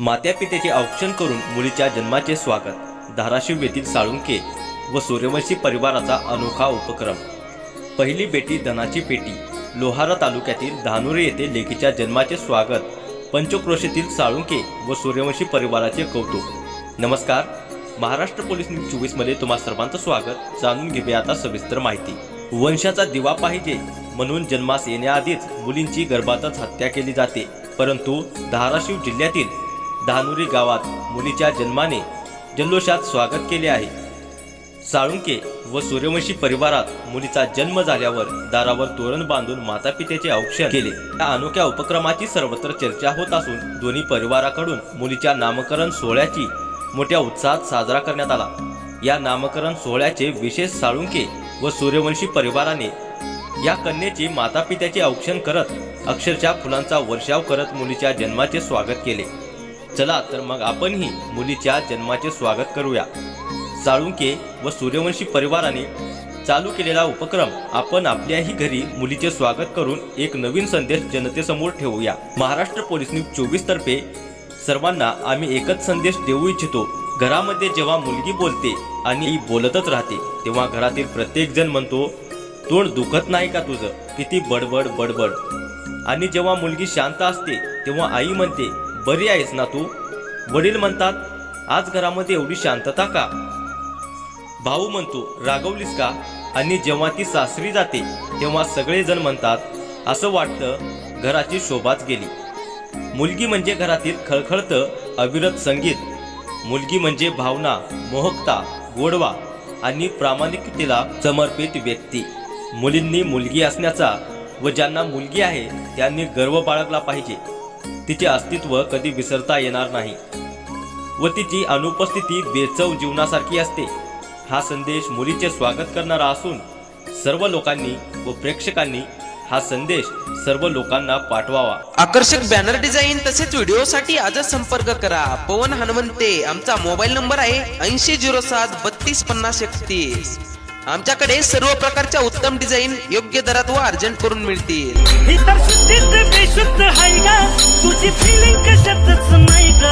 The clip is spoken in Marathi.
मात्यापितेचे औक्षण करून मुलीच्या जन्माचे स्वागत. धाराशिव येथील साळुंके व सूर्यवंशी परिवाराचा अनोखा उपक्रम. पहिली बेटी धनाची पेटी. लोहारा तालुक्यातील धानुरे येथे लेकीच्या जन्माचे स्वागत. पंचक्रोशीतील साळुंके व सूर्यवंशी परिवाराचे कौतुक. नमस्कार. महाराष्ट्र पोलीस न्यूज चोवीसमध्ये तुम्हा सर्वांचं स्वागत. जाणून घेऊया आता सविस्तर माहिती. वंशाचा दिवा पाहिजे म्हणून जन्मास येण्याआधीच मुलींची गर्भातच हत्या केली जाते. परंतु धाराशिव जिल्ह्यातील धानुरी गावात मुलीच्या जन्माने जल्लोषात स्वागत केले आहे. साळुंके व सूर्यवंशी परिवारात मुलीचा जन्म झाल्यावर दारावर तोरण बांधून माता पित्याचे औक्षण केले. या अनोख्या उपक्रमाची सर्वत्र चर्चा होत असून दोन्ही परिवाराकडून मुलीच्या नामकरण सोहळ्याची मोठ्या उत्साहात साजरा करण्यात आला. या नामकरण सोहळ्याचे विशेष साळुंके व सूर्यवंशी परिवाराने या कन्येचे माता पित्याचे औक्षण करत अक्षरशः फुलांचा वर्षाव करत मुलीच्या जन्माचे स्वागत केले. चला तर मग आपणही मुलीच्या जन्माचे स्वागत करूया. साळुंके व सूर्यवंशी परिवाराने चालू केलेला उपक्रम आपण आपल्याही घरी मुलीचे स्वागत करून एक नवीन संदेश जनतेसमोर ठेवूया. महाराष्ट्र पोलीस न्यूज चोवीस तर्फे सर्वांना आम्ही एकच संदेश देऊ इच्छितो. घरामध्ये जेव्हा मुलगी बोलते आणि ही बोलतच राहते तेव्हा घरातील प्रत्येक जण म्हणतो तोंड दुखत नाही का तुझं? किती बडबड बडबड. आणि जेव्हा मुलगी शांत असते तेव्हा आई म्हणते बरी आहेस ना तू? वडील म्हणतात आज घरामध्ये एवढी शांतता का? भाऊ म्हणतो रागवलीस का? आणि जेव्हा ती सासरी जाते तेव्हा सगळेजण म्हणतात असं वाटतं घराची शोभाच गेली. मुलगी म्हणजे घरातील खळखळतं अविरत संगीत. मुलगी म्हणजे भावना मोहकता गोडवा आणि प्रामाणिकतेला समर्पित व्यक्ती. मुलींनी मुलगी असण्याचा व ज्यांना मुलगी आहे त्यांनी गर्व बाळगला पाहिजे. तिचे अस्तित्व कधी विसरता येणार नाही व तिची अनुपस्थिती बेचव जीवनासारखी असते. हा संदेश मुलीचे स्वागत करणारा असून सर्व लोकांनी व प्रेक्षकांनी हा संदेश सर्व लोकांना पाठवावा. आकर्षक बॅनर डिझाईन तसेच व्हिडिओसाठी आजच संपर्क करा. पवन हनुमंते आमचा मोबाईल नंबर आहे ऐंशी झिरो सात बत्तीस पन्नास एकतीस. आमच्याकडे सर्व प्रकारच्या उत्तम डिझाईन योग्य दरात व अर्जंट करून मिळतील. तुझी फिलिंग कशातच नाही ग